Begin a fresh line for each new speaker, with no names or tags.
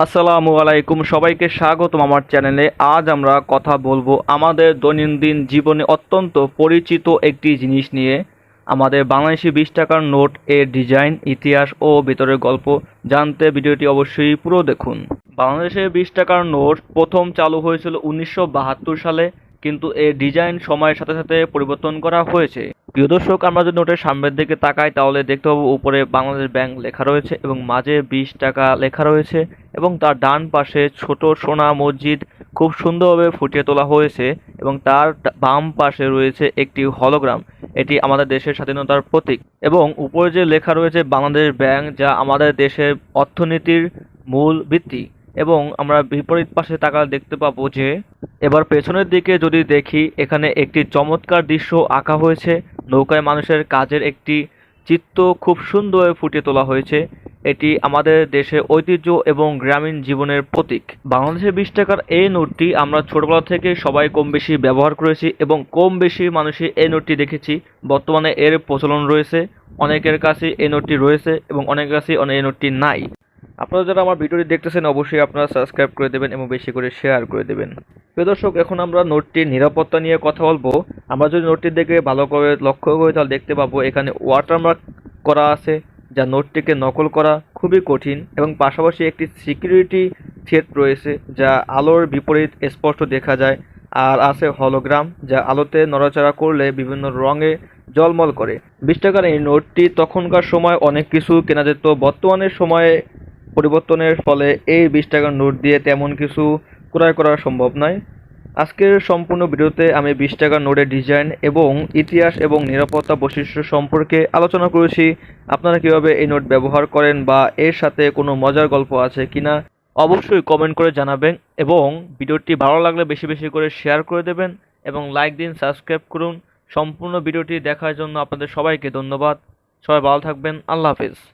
আসসালামু আলাইকুম, সবাইকে স্বাগতম আমার চ্যানেলে। আজ আমরা কথা বলব আমাদের দৈনন্দিন জীবনে অত্যন্ত পরিচিত একটি জিনিস নিয়ে। আমাদের বাংলাদেশি বিশ টাকার নোট, এর ডিজাইন, ইতিহাস ও ভিতরের গল্প জানতে ভিডিওটি অবশ্যই পুরো দেখুন। বাংলাদেশের বিশ টাকার নোট প্রথম চালু হয়েছিল উনিশশো বাহাত্তর সালে, কিন্তু এর ডিজাইন সময়ের সাথে সাথে পরিবর্তন করা হয়েছে। প্রিয় দর্শক, আমরা যদি নোটের সামনের দিকে তাকাই, তাহলে দেখতে পাবো উপরে বাংলাদেশ ব্যাংক লেখা রয়েছে এবং মাঝে বিশ টাকা লেখা রয়েছে এবং তার ডান পাশে ছোট সোনা মসজিদ খুব সুন্দরভাবে ফুটিয়ে তোলা হয়েছে এবং তার বাম পাশে রয়েছে একটি হলোগ্রাম। এটি আমাদের দেশের স্বাধীনতার প্রতীক এবং উপরে যে লেখা রয়েছে বাংলাদেশ ব্যাংক, যা আমাদের দেশের অর্থনীতির মূল ভিত্তি। এবং আমরা বিপরীত পাশে তাকালে দেখতে পাবো যে, এবার পেছনের দিকে যদি দেখি, এখানে একটি চমৎকার দৃশ্য আঁকা হয়েছে। নৌকায় মানুষের কাজের একটি চিত্র খুব সুন্দরভাবে ফুটিয়ে তোলা হয়েছে। এটি আমাদের দেশের ঐতিহ্য এবং গ্রামীণ জীবনের প্রতীক। বাংলাদেশের বিশ টাকার এই নোটটি আমরা ছোটবেলা থেকে সবাই কম বেশি ব্যবহার করেছি এবং কম বেশি মানুষই এই নোটটি দেখেছি। বর্তমানে এর প্রচলন রয়েছে। অনেকের কাছে এই নোটটি রয়েছে এবং অনেকের কাছে এই নোটটি নাই। আপনারা যারা আমার ভিডিওটি দেখতেছেন, অবশ্যই আপনারা সাবস্ক্রাইব করে দেবেন এবং বেশি করে শেয়ার করে দেবেন। প্রিয় দর্শক, এখন আমরা নোটটির নিরাপত্তা নিয়ে কথা বলব। আমরা যদি নোটটির দিকে ভালো করে লক্ষ্য করি, তাহলে দেখতে পাবো এখানে ওয়াটারমার্ক করা আছে, যা নোটটিকে নকল করা খুবই কঠিন এবং পাশাপাশি একটি সিকিউরিটি থ্রেট রয়েছে, যা আলোর বিপরীত স্পষ্ট দেখা যায়। আর আছে হলোগ্রাম যা আলোতে নড়াচড়া করলে বিভিন্ন রঙে জলমল করে। বিশ টাকার এই নোটটি তখনকার সময় অনেক কিছু কেনা যেত। বর্তমানের সময়ে পরিবর্তনের ফলে এই বিশ টাকার নোট দিয়ে তেমন কিছু ক্রয় করা সম্ভব নয়। আজকের সম্পূর্ণ ভিডিওতে আমি বিশ টাকার নোটের ডিজাইন এবং ইতিহাস এবং নিরাপত্তা বৈশিষ্ট্য সম্পর্কে আলোচনা করেছি। আপনারা কীভাবে এই নোট ব্যবহার করেন বা এর সাথে কোনো মজার গল্প আছে কিনা অবশ্যই কমেন্ট করে জানাবেন এবং ভিডিওটি ভালো লাগলে বেশি বেশি করে শেয়ার করে দেবেন এবং লাইক দিন, সাবস্ক্রাইব করুন। সম্পূর্ণ ভিডিওটি দেখার জন্য আপনাদের সবাইকে ধন্যবাদ। সবাই ভালো থাকবেন। আল্লাহ হাফেজ।